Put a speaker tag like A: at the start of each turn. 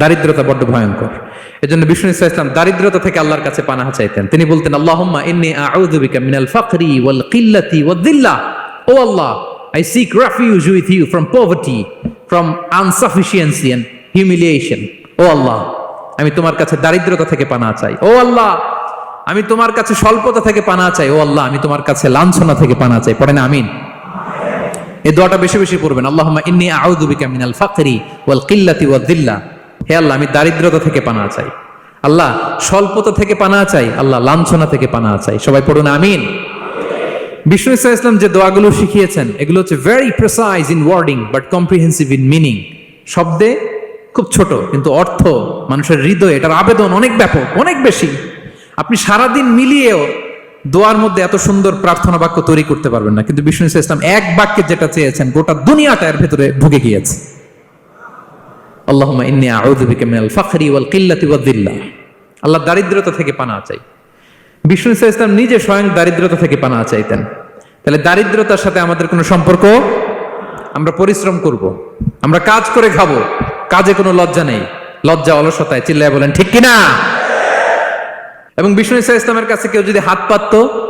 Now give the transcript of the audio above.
A: দারিদ্রতা বড্ড ভয়ঙ্কর। এজন্য বিষ্ণু ইসা ইসলাম দারিদ্রতা থেকে আল্লাহর কাছে পানাহা চাইতেন তিনি বলতেন, আল্লাহুম্মা ইন্নী আউযু বিকা মিনাল ফাকরি ওয়াল কিল্লাতি ওয়াদ দিল্লাহ O Allah I seek refuge with you from poverty from insufficiency and humiliation O Allah, আমি তোমার কাছে দারিদ্রতা থেকে পানা চাই। ও আল্লাহ, আমি তোমার কাছে স্বল্পতা থেকে পানা চাই। ও আল্লাহ, আমি তোমার কাছে লাঞ্ছনা থেকে পানা চাই। পড়েন, আমিন। এই দোয়াটা বেশি বেশি পড়বেন, আল্লাহুম্মা ইন্নী আউযু বিকা মিনাল ফাকরি ওয়াল কিল্লাতি ওয়াদ দিল্লাহ হে আল্লাহ, আমি দারিদ্রতা থেকে পানা চাই। আল্লাহ, স্বল্পতা থেকে পানা চাই। আল্লাহ, লাঞ্ছনা থেকে পানা চাই। সবাই পড়ুন, আমিন। বিষ্ণু ইসা ইসলাম যে দোয়াগুলো শিখিয়েছেন, এগুলো হচ্ছে very precise in wording but comprehensive in meaning শব্দে খুব ছোট, কিন্তু অর্থ, মানুষের হৃদয়ে, এটার আবেদন অনেক ব্যাপক, অনেক বেশি। আপনি সারাদিন মিলিয়েও দোয়ার মধ্যে এত সুন্দর প্রার্থনা বাক্য তৈরি করতে পারবেন না। কিন্তু বিষ্ণু ইসা ইসলাম এক বাক্যে যেটা চেয়েছেন, গোটা দুনিয়াটা এর ভেতরে ঢুকে গিয়েছে। আল্লাহুম্মা ইন্নী আউযু বিকা মিনাল ওয়াল কিল্লাতি ওয়াদ দিল্লাহ আল্লাহ দারিদ্রতা থেকে পানা চাই। বিষ্ণু ইসা ইসলাম নিজে স্বয়ং দারিদ্রতা থেকে পানা চাইতেন। তাহলে দারিদ্রতার সাথে আমাদের কোনো সম্পর্ক? আমরা পরিশ্রম করব। আমরা কাজ করে খাব। কাজে কোনো লজ্জা নেই। লজ্জা অলসতায় চিল্লায় বলেন, ঠিক কিনা? এবং বিষ্ণু ইসা ইসলামের কাছে কেউ যদি হাত পাততো